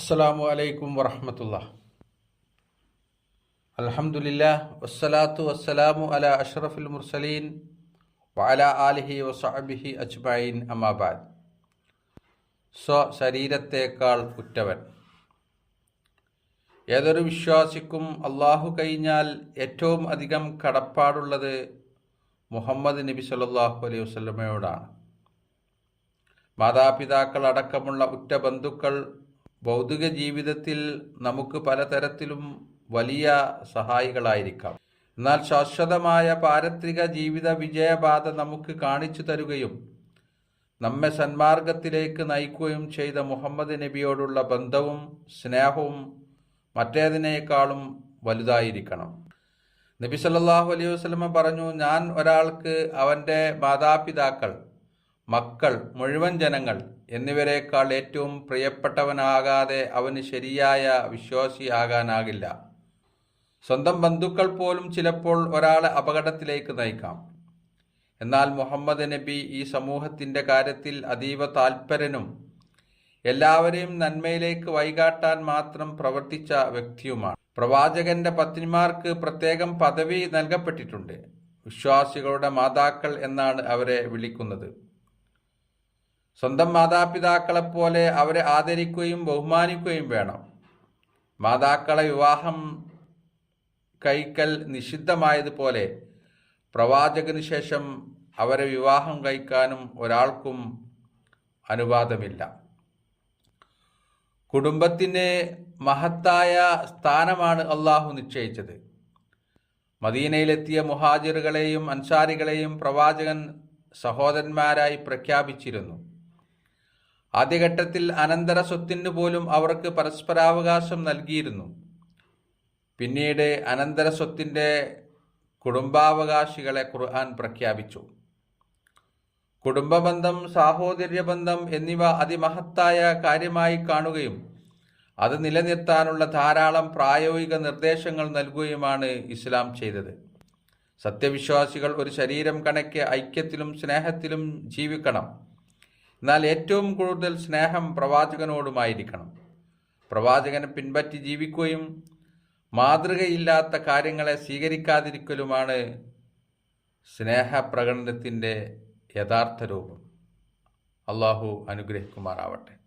അസ്സലാമു അലൈക്കും വറഹമത്തുള്ള അലഹമുല്ല വസ്സലാത്തു വസ്സലാമു അല അഷ്റഫുൽ മുർസലീൻ വഅല ആലിഹി വസഅബിഹി അജ്മഈൻ അമാബാദ് സ്വ ശരീരത്തേക്കാൾ ഉറ്റവൻ. ഏതൊരു വിശ്വാസിക്കും അള്ളാഹു കഴിഞ്ഞാൽ ഏറ്റവും അധികം കടപ്പാടുള്ളത് മുഹമ്മദ് നബി സല്ലല്ലാഹു അലൈഹി വസ്ലമയോടാണ് മാതാപിതാക്കൾ അടക്കമുള്ള ഉറ്റ ബന്ധുക്കൾ ഭൗതിക ജീവിതത്തിൽ നമുക്ക് പലതരത്തിലും വലിയ സഹായികളായിരിക്കാം. എന്നാൽ ശാശ്വതമായ പാരത്രിക ജീവിത വിജയബാധ നമുക്ക് കാണിച്ചു തരുകയും നമ്മെ സന്മാർഗത്തിലേക്ക് നയിക്കുകയും ചെയ്ത മുഹമ്മദ് നബിയോടുള്ള ബന്ധവും സ്നേഹവും മറ്റേതിനേക്കാളും വലുതായിരിക്കണം. നബി സല്ലല്ലാഹു അലൈഹി വസ്ലമ പറഞ്ഞു ഞാൻ ഒരാൾക്ക് അവന്റെ മാതാപിതാക്കൾ മക്കൾ മുഴുവൻ ജനങ്ങൾ എന്നിവരെക്കാൾ ഏറ്റവും പ്രിയപ്പെട്ടവനാകാതെ അവന് ശരിയായ വിശ്വാസിയാകാനാകില്ല സ്വന്തം ബന്ധുക്കൾ പോലും ചിലപ്പോൾ ഒരാളെ അപകടത്തിലേക്ക് നയിക്കാം. എന്നാൽ മുഹമ്മദ് നബി ഈ സമൂഹത്തിന്റെ കാര്യത്തിൽ അതീവ താൽപരനും എല്ലാവരെയും നന്മയിലേക്ക് വൈകാട്ടാൻ മാത്രം പ്രവർത്തിച്ച വ്യക്തിയുമാണ്. പ്രവാചകന്റെ പത്നിമാർക്ക് പ്രത്യേകം പദവി നൽകപ്പെട്ടിട്ടുണ്ട്. വിശ്വാസികളുടെ മാതാക്കൾ എന്നാണ് അവരെ വിളിക്കുന്നത്. സ്വന്തം മാതാപിതാക്കളെപ്പോലെ അവരെ ആദരിക്കുകയും ബഹുമാനിക്കുകയും വേണം. മാതാക്കളെ വിവാഹം കഴിക്കൽ നിഷിദ്ധമായതുപോലെ പ്രവാചകന് ശേഷം അവരെ വിവാഹം കഴിക്കാനും ഒരാൾക്കും അനുവാദമില്ല. കുടുംബത്തിന് മഹത്തായ സ്ഥാനമാണ് അള്ളാഹു നിശ്ചയിച്ചത്. മദീനയിലെത്തിയ മുഹാജിറുകളെയും അൻസാരികളെയും പ്രവാചകൻ സഹോദരന്മാരായി പ്രഖ്യാപിച്ചിരുന്നു. ആദ്യഘട്ടത്തിൽ അനന്തര സ്വത്തിന് പോലും അവർക്ക് പരസ്പരാവകാശം നൽകിയിരുന്നു. പിന്നീട് അനന്തര സ്വത്തിന്റെ കുടുംബാവകാശികളെ ഖുർആൻ പ്രഖ്യാപിച്ചു. കുടുംബബന്ധം സാഹോദര്യബന്ധം എന്നിവ അതിമഹത്തായ കാര്യമായി കാണുകയും അത് നിലനിർത്താനുള്ള ധാരാളം പ്രായോഗിക നിർദ്ദേശങ്ങൾ നൽകുകയുമാണ് ഇസ്ലാം ചെയ്തത്. സത്യവിശ്വാസികൾ ഒരു ശരീരം കണക്കെ ഐക്യത്തിലും സ്നേഹത്തിലും ജീവിക്കണം. എന്നാൽ ഏറ്റവും കൂടുതൽ സ്നേഹം പ്രവാചകനോടുമായിരിക്കണം. പ്രവാചകനെ പിൻപറ്റി ജീവിക്കുകയും മാതൃകയില്ലാത്ത കാര്യങ്ങളെ സ്വീകരിക്കാതിരിക്കലുമാണ് സ്നേഹപ്രകടനത്തിന്റെ യഥാർത്ഥ രൂപം. അള്ളാഹു അനുഗ്രഹിക്കുമാറാവട്ടെ.